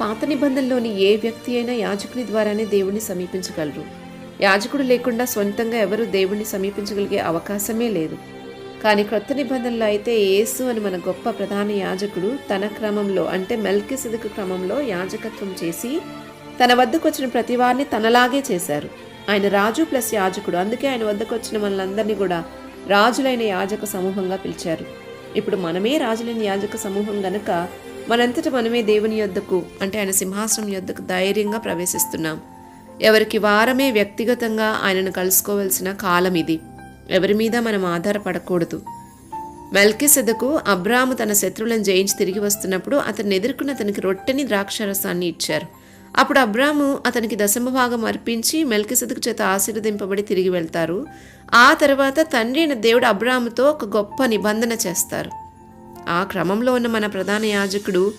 పాత నిబంధనలోని ఏ వ్యక్తి అయినా యాజకుని ద్వారానే దేవుణ్ణి సమీపించగలరు. యాజకుడు లేకుండా సొంతంగా ఎవరు దేవుణ్ణి సమీపించగలిగే అవకాశమే లేదు. కానీ క్రొత్త నిబంధనలో అయితే యేసు అని మన గొప్ప ప్రధాన యాజకుడు తన క్రమంలో అంటే మెల్కి సిదుకు క్రమంలో యాజకత్వం చేసి తన వద్దకు వచ్చిన ప్రతి వారిని తనలాగే చేశారు. ఆయన రాజు ప్లస్ యాజకుడు. అందుకే ఆయన వద్దకు వచ్చిన మనలందరినీ కూడా రాజులైన యాజక సమూహంగా పిలిచారు. ఇప్పుడు మనమే రాజులైన యాజక సమూహం గనక మనంతట మనమే దేవుని యొద్దకు అంటే ఆయన సింహాసనం యొద్దకు ధైర్యంగా ప్రవేశిస్తున్నాం. ఎవరికి వారమే వ్యక్తిగతంగా ఆయనను కలుసుకోవలసిన కాలం ఇది. ఎవరి మీద మనం ఆధారపడకూడదు. మెల్కిసెదకు అబ్రాము తన శత్రువులను జయించి తిరిగి వస్తున్నప్పుడు అతన్ని ఎదుర్కొన్న అతనికి రొట్టెని ద్రాక్షరసాన్ని ఇచ్చారు. అప్పుడు అబ్రాము అతనికి దశమ భాగం అర్పించి మెల్కిసెదకు చేత ఆశీర్వదింపబడి తిరిగి వెళ్తారు. ఆ తర్వాత తండ్రి అయిన దేవుడు అబ్రాముతో ఒక గొప్ప నిబంధన చేస్తారు. ఆ క్రమంలో ఉన్న మన ప్రధాన యాజకుడు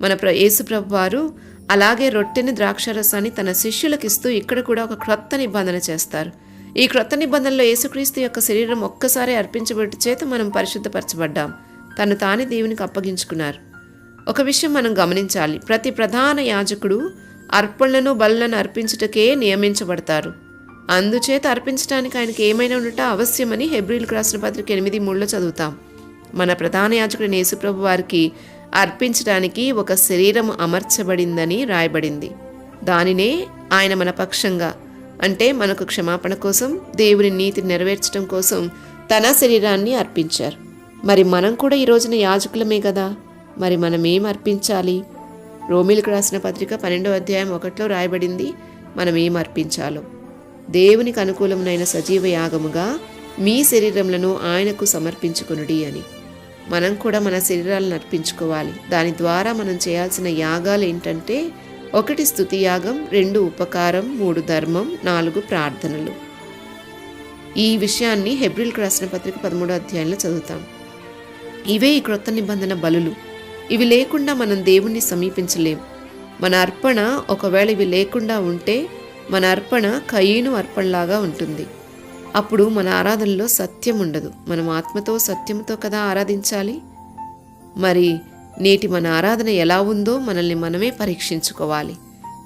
మన ప్ర యేసుప్రభు వారు అలాగే రొట్టెని ద్రాక్షరసాన్ని తన శిష్యులకిస్తూ ఇక్కడ కూడా ఒక క్రొత్త నిబంధన చేస్తారు. ఈ క్రొత్త నిబంధనలో యేసుక్రీస్తు యొక్క శరీరం ఒక్కసారి అర్పించబడి చేత మనం పరిశుద్ధపరచబడ్డాం. తను తానే దేవునికి అప్పగించుకున్నారు. ఒక విషయం మనం గమనించాలి. ప్రతి ప్రధాన యాజకుడు అర్పణలను బలులను అర్పించుటకే నియమించబడతారు. అందుచేత అర్పించడానికి ఆయనకి ఏమైనా ఉండటం అవశ్యమని హెబ్రిల్ రాసిన పత్రిక ఎనిమిది మూడులో చదువుతాం. మన ప్రధాన యాజకుడు యేసుప్రభు వారికి అర్పించడానికి ఒక శరీరం అమర్చబడిందని రాయబడింది. దానినే ఆయన మన పక్షంగా అంటే మనకు క్షమాపణ కోసం దేవుని నీతిని నెరవేర్చడం కోసం తన శరీరాన్ని అర్పించారు. మరి మనం కూడా ఈ రోజున యాజకులమే కదా? మరి మనం ఏం అర్పించాలి? రోమిలకు రాసిన పత్రిక పన్నెండో అధ్యాయం ఒకటిలో రాయబడింది మనం ఏం అర్పించాలో? దేవునికి అనుకూలమైన సజీవ యాగముగా మీ శరీరములను ఆయనకు సమర్పించుకునుడి అని. మనం కూడా మన శరీరాలను అర్పించుకోవాలి. దాని ద్వారా మనం చేయాల్సిన యాగాలు ఏంటంటే ఒకటి స్థుతి యాగం రెండు ఉపకారం మూడు ధర్మం నాలుగు ప్రార్థనలు. ఈ విషయాన్ని హెబ్రిల్కి రాసిన పత్రిక పదమూడో అధ్యాయంలో చదువుతాం. ఇవే ఈ క్రొత్త నిబంధన బలులు. ఇవి లేకుండా మనం దేవుణ్ణి సమీపించలేం. మన అర్పణ ఒకవేళ ఇవి లేకుండా ఉంటే మన అర్పణ కయ్యను అర్పణలాగా ఉంటుంది. అప్పుడు మన ఆరాధనలో సత్యం ఉండదు. మనం ఆత్మతో సత్యంతో కదా ఆరాధించాలి? మరి నేటి మన ఆరాధన ఎలా ఉందో మనల్ని మనమే పరీక్షించుకోవాలి.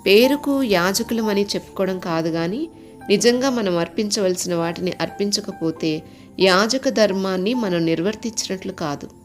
పేరుకు యాజకులమని చెప్పుకోవడం కాదు కానీ నిజంగా మనం అర్పించవలసిన వాటిని అర్పించకపోతే యాజక ధర్మాన్ని మనం నిర్వర్తించినట్లు కాదు.